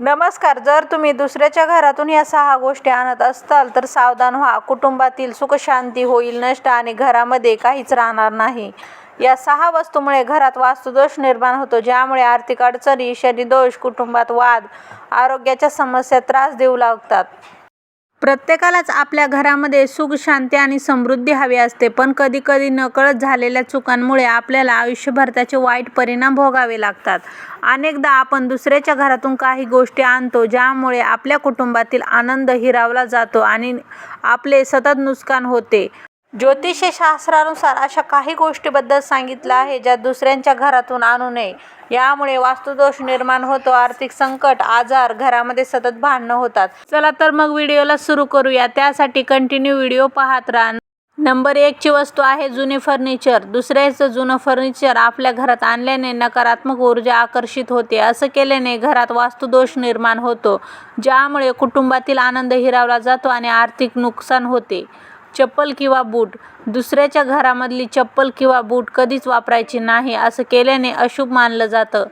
नमस्कार जर तुम्ही दुसऱ्याच्या घरातून या सहा गोष्टी आणत असाल तर सावधान व्हा. कुटुंबातील सुखशांती होईल नष्ट आणि घरामध्ये काहीच राहणार नाही. या सहा वस्तूमुळे घरात वास्तुदोष निर्माण होतो ज्यामुळे आर्थिक अडचणी शनिदोष कुटुंबात वाद आरोग्याच्या समस्या त्रास देऊ लागतात. प्रत्येकालाच आपल्या घरामध्ये सुख शांती आणि समृद्धी हवी असते. पण कधी कधी नकळत झालेल्या चुकांमुळे आपल्याला आयुष्यभर त्याचे वाईट परिणाम भोगावे लागतात. अनेकदा आपण दुसऱ्याच्या घरातून काही गोष्टी आणतो ज्यामुळे आपल्या कुटुंबातील आनंद हिरावला जातो आणि आपले सतत नुकसान होते. ज्योतिषशास्त्रानुसार अशा काही गोष्टीबद्दल सांगितलं आहे ज्या दुसऱ्यांच्या घरातून आणू नये. यामुळे वास्तुदोष निर्माण होतो आर्थिक संकट आजार घरामध्ये सतत भांडणं होतात. चला तर मग व्हिडिओला सुरू करूया. त्यासाठी कंटिन्यू व्हिडिओ पाहत राहा. नंबर एकची वस्तू आहे जुने फर्निचर दुसऱ्याचं जुनं फर्निचर आपल्या घरात आणल्याने नकारात्मक ऊर्जा आकर्षित होते. असं केल्याने घरात वास्तुदोष निर्माण होतो ज्यामुळे कुटुंबातील आनंद हिरावला जातो आणि आर्थिक नुकसान होते. चप्पल किंवा बूट. दुसऱ्याच्या घरामधली चप्पल किंवा बूट कधीच वापरायची नाही असं केल्याने अशुभ मानलं जातं.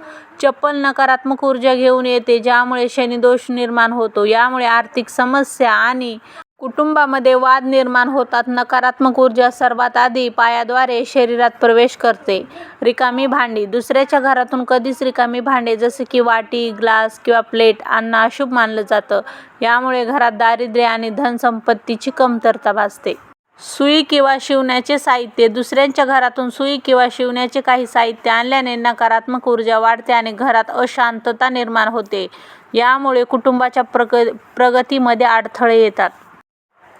चप्पल नकारात्मक ऊर्जा घेऊन येते ज्यामुळे शनिदोष निर्माण होतो. यामुळे आर्थिक समस्या आणि कुटुंबामध्ये वाद निर्माण होतात नकारात्मक ऊर्जा सर्वात आधी पायाद्वारे शरीरात प्रवेश करते. रिकामी भांडी. दुसऱ्याच्या घरातून कधीच रिकामी भांडे जसे की वाटी ग्लास किंवा प्लेट आणणं अशुभ मानलं जातं. यामुळे घरात दारिद्र्य आणि धनसंपत्तीची कमतरता भासते. सुई किंवा शिवण्याचे साहित्य. दुसऱ्यांच्या घरातून सुई किंवा शिवण्याचे काही साहित्य आणल्याने नकारात्मक ऊर्जा वाढते आणि घरात अशांतता निर्माण होते. यामुळे कुटुंबाच्या प्रग प्रगतीमध्ये अडथळे येतात.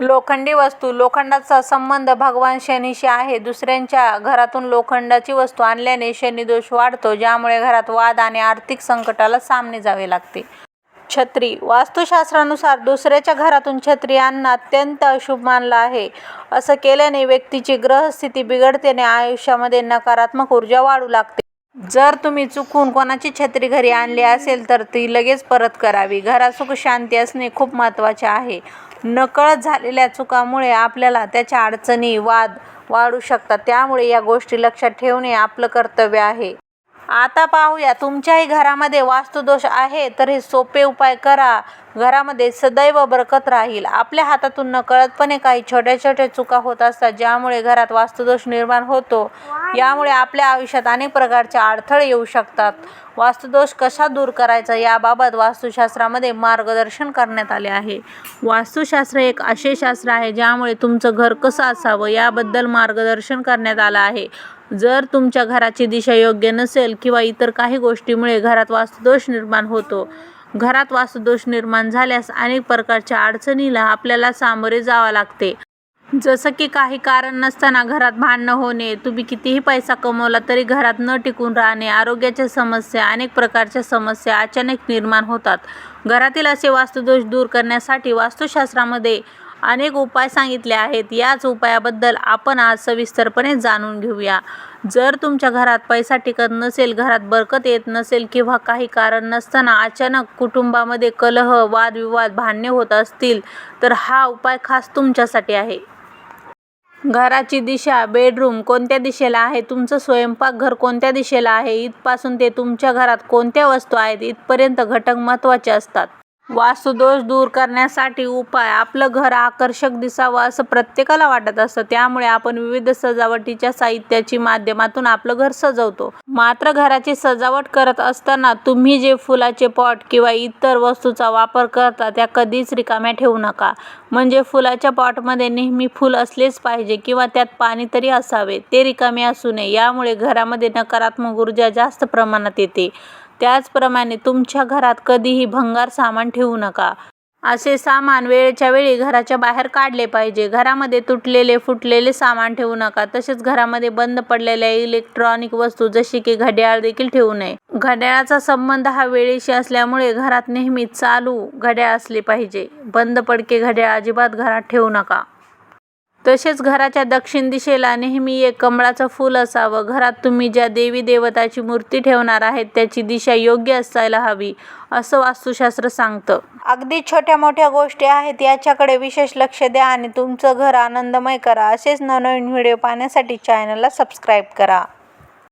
लोखंडी वस्तू लोखंडाचा संबंध भगवान शनीशी आहे. दुसऱ्यांच्या घरातून लोखंडाची वस्तू आणल्याने शनिदोष वाढतो ज्यामुळे घरात वाद आणि आर्थिक संकटाला सामने जावे लागते. छत्री. वास्तुशास्त्रानुसार दुसऱ्याच्या घरातून छत्री आणणं अत्यंत अशुभ मानलं आहे. असं केल्याने व्यक्तीची ग्रहस्थिती बिघडते आणि आयुष्यामध्ये नकारात्मक ऊर्जा वाढू लागते. जर तुम्ही चुकून कोणाची छत्री घरी आणली असेल तर ती लगेच परत करावी. घरात सुखशांती असणे खूप महत्त्वाचे आहे. नकळत झालेल्या चुकामुळे आपल्याला त्याच्या अडचणी वाद वाढू शकतात. त्यामुळे या गोष्टी लक्षात ठेवणे आपलं कर्तव्य आहे. आता पाहूया तुमच्याही घरामध्ये वास्तुदोष आहे तर हे सोपे उपाय करा. घरामध्ये सदैव बरकत राहील. आपल्या हातातून नकळतपणे काही छोट्या छोट्या चुका होत असतात ज्यामुळे घरात वास्तुदोष निर्माण होतो. यामुळे आपल्या आयुष्यात अनेक प्रकारचे अडथळे येऊ शकतात. वास्तुदोष कसा दूर करायचा याबाबत वास्तुशास्त्रामध्ये मार्गदर्शन करण्यात आले आहे. वास्तुशास्त्र एक असे शास्त्र आहे ज्यामुळे तुमचं घर कसं असावं याबद्दल मार्गदर्शन करण्यात आलं आहे. जर तुमच्या घराची दिशा योग्य नसेल किंवा इतर काही गोष्टीमुळे घरात वास्तुदोष निर्माण होतो. घरात वास्तुदोष निर्माण झाल्यास अनेक प्रकारच्या अडचणीला आपल्याला सामोरे जावं लागते. जसं की काही कारण नसताना घरात भांडणं होणे तुम्ही कितीही पैसा कमवला तरी घरात न टिकून राहणे आरोग्याच्या समस्या अनेक प्रकारच्या समस्या अचानक निर्माण होतात. घरातील असे वास्तुदोष दूर करण्यासाठी वास्तुशास्त्रामध्ये अनेक उपाय सांगितले आहेत. याच उपायाबद्दल आपण आज सविस्तरपणे जाणून घेऊया. जर तुमच्या घरात पैसा टिकत नसेल घरात बरकत येत नसेल किंवा काही कारण नसताना अचानक कुटुंबामध्ये कलह वादविवाद भांडणे होत असतील तर हा उपाय खास तुमच्यासाठी आहे. घराची दिशा बेडरूम कोणत्या दिशेला आहे? तुमचं स्वयंपाकघर कोणत्या दिशेला आहे? इथपासून ते तुमच्या घरात कोणत्या वस्तू आहेत? इथपर्यंत घटक महत्त्वाचे असतात. वास्तुदोष दूर करण्यासाठी उपाय आपलं घर आकर्षक दिसावं असं प्रत्येकाला वाटत असतं. त्यामुळे आपण विविध सजावटीच्या साहित्याची माध्यमातून आपलं घर सजवतो. मात्र घराची सजावट करत असताना तुम्ही जे फुलाचे पॉट किंवा इतर वस्तूचा वापर करता त्या कधीच रिकाम्या ठेवू नका. म्हणजे फुलाच्या पॉटमध्ये नेहमी फुल असलेच पाहिजे किंवा त्यात पाणी तरी असावे. ते रिकामे असू नये. यामुळे घरामध्ये नकारात्मक ऊर्जा जास्त प्रमाणात येते. त्याचप्रमाणे तुमच्या घरात कधीही भंगार सामान ठेवू नका. असे सामान वेळच्या वेळी घराच्या बाहेर काढले पाहिजे. घरामध्ये तुटलेले फुटलेले सामान ठेवू नका. तसेच घरामध्ये बंद पडलेल्या इलेक्ट्रॉनिक वस्तू जशी की घड्याळ देखील ठेवू नये. घड्याळाचा संबंध हा वेळेशी असल्यामुळे घरात नेहमी चालू घड्याळ असले पाहिजे. बंद पडके घड्याळ अजिबात घरात ठेवू नका. तसेच घराच्या दक्षिण दिशेला नेहमी एक कमळाचं फूल असावं. घरात तुम्ही ज्या देवी देवताची मूर्ती ठेवणार आहेत त्याची दिशा योग्य असायला हवी असं वास्तुशास्त्र सांगतं. अगदी छोट्या मोठ्या गोष्टी आहेत याच्याकडे विशेष लक्ष द्या आणि तुमचं घर आनंदमय करा. असेच नवनवीन व्हिडिओ पाहण्यासाठी चॅनलला सबस्क्राईब करा.